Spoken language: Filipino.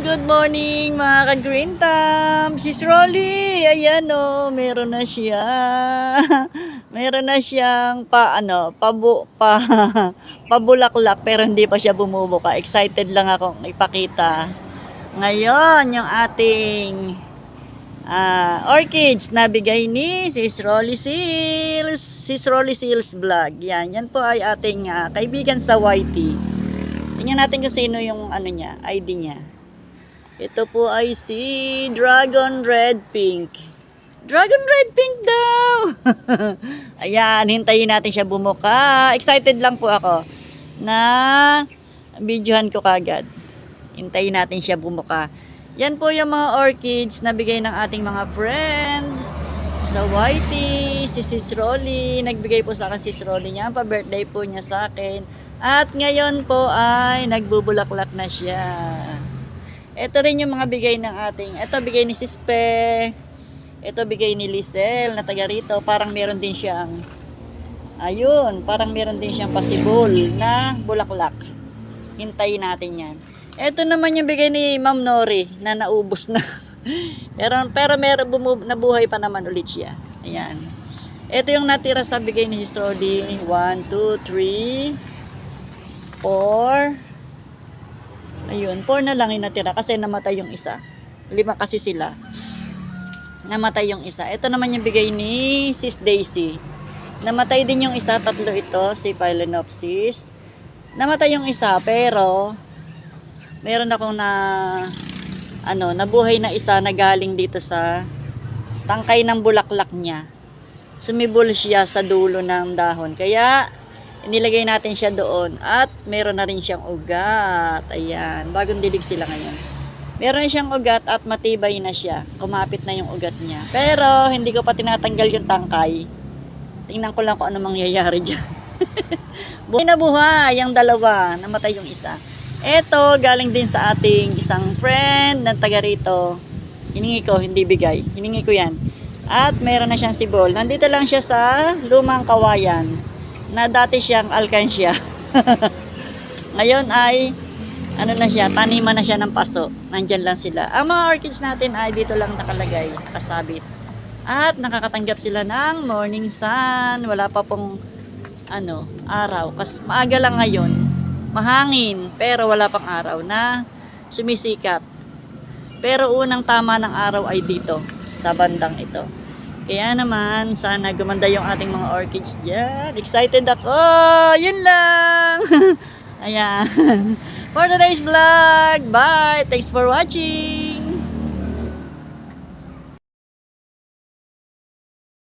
Good morning mga ka-green thumb. Sis Rolly, ayan o, meron na siya. meron na siyang pa ano, pabu pa pabulaklak pero hindi pa siya bumubuka. Excited lang akong ipakita. Ngayon, yung ating ah, orchids na bigay ni Sis Rolly Seals. Sis Rolly Seals vlog. Yan, yan po ay ating ah, kaibigan sa YT. Tingnan natin kung sino yung ano niya, ID niya. Ito po ay si Dragon Red Pink. Dragon Red Pink daw! Ayan, hintayin natin siya bumuka. Excited lang po ako na videohan ko kagad. Hintayin natin siya bumuka. Yan po yung mga orchids na bigay ng ating mga friend sa Whitey, si Sis Rolly. Nagbigay po sa akin si Sis Rolly niya. Pa-birthday po niya sa akin. At ngayon po ay nagbubulaklak na siya. Ito rin yung mga bigay ng ating, ito bigay ni Sispe, ito bigay ni Lisel na taga rito, parang meron din siyang, ayun, parang meron din siyang possible na bulaklak. Hintayin natin yan. Ito naman yung bigay ni Ma'am Nori na naubos na. pero, pero meron bumu- nabuhay pa naman ulit siya. Ayan. Ito yung natira sa bigay ni Sis Rolly. 1, 2, 3, 4, Ayun, 4 na lang yung natira kasi namatay yung isa. Lima kasi sila. Namatay yung isa. Ito naman yung bigay ni Sis Daisy. Namatay din yung isa, tatlo ito, si Phalaenopsis. Namatay yung isa, pero meron akong na ano, nabuhay na isa na galing dito sa tangkay ng bulaklak niya. Sumibol siya sa dulo ng dahon. Kaya inilagay natin siya doon at meron na rin siyang ugat. Ayan, bagong dilig sila ngayon. Meron siyang ugat at matibay na siya. Kumapit na yung ugat niya. Pero hindi ko pa tinatanggal yung tangkay. Tingnan ko lang kung ano mangyayari dyan. buhay na buhay yung dalawa. Namatay yung isa. Ito, galing din sa ating isang friend na taga rito. Hiningi ko, hindi bigay. Hiningi ko yan. At meron na siyang sibol. Nandito lang siya sa lumang kawayan na dati siyang alkansya. Ngayon ay ano na siya, taniman na siya ng paso. Nandyan lang sila. Ang mga orchids natin ay dito lang nakalagay, nakasabit. At nakakatanggap sila ng morning sun. Wala pa pong ano, araw. Kasi maaga lang ngayon. Mahangin, pero wala pang araw na sumisikat. Pero unang tama ng araw ay dito, sa bandang ito. Kaya naman, sana gumanda yung ating mga orchids dyan. Excited ako! Yun lang! Ayan. For today's vlog, bye! Thanks for watching!